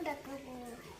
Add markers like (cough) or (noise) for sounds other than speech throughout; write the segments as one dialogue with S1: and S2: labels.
S1: anda, Bruno.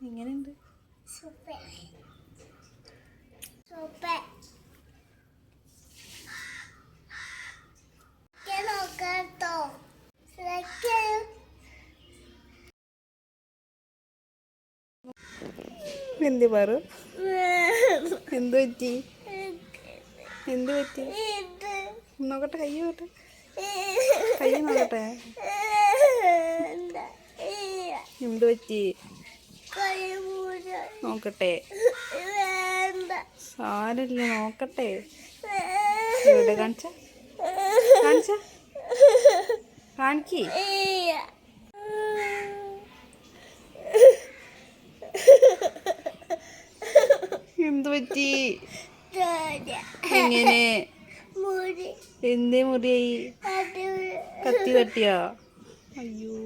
S2: എങ്ങനെയുണ്ട്
S1: super. Super. നോക്കാട്ടോ
S2: എന്ത് പറ? (laughs) എന്ത് പറ്റി? എന്ത് പറ്റി? നോക്കട്ടെ കൈ നോക്കട്ടെ. (laughs) കൈ നോക്കട്ടെ. എന്ത് പറ്റി? നോക്കട്ടെ. സാരില്ല നോക്കട്ടെ. ഇവിടെ കാണിച്ച? കാണിച്ച? കാണിക്ക്. എന്ത് പറ്റി? എങ്ങനെ? എന്തേ മുറിയായി കത്തി തട്ടിയോ? അയ്യോ.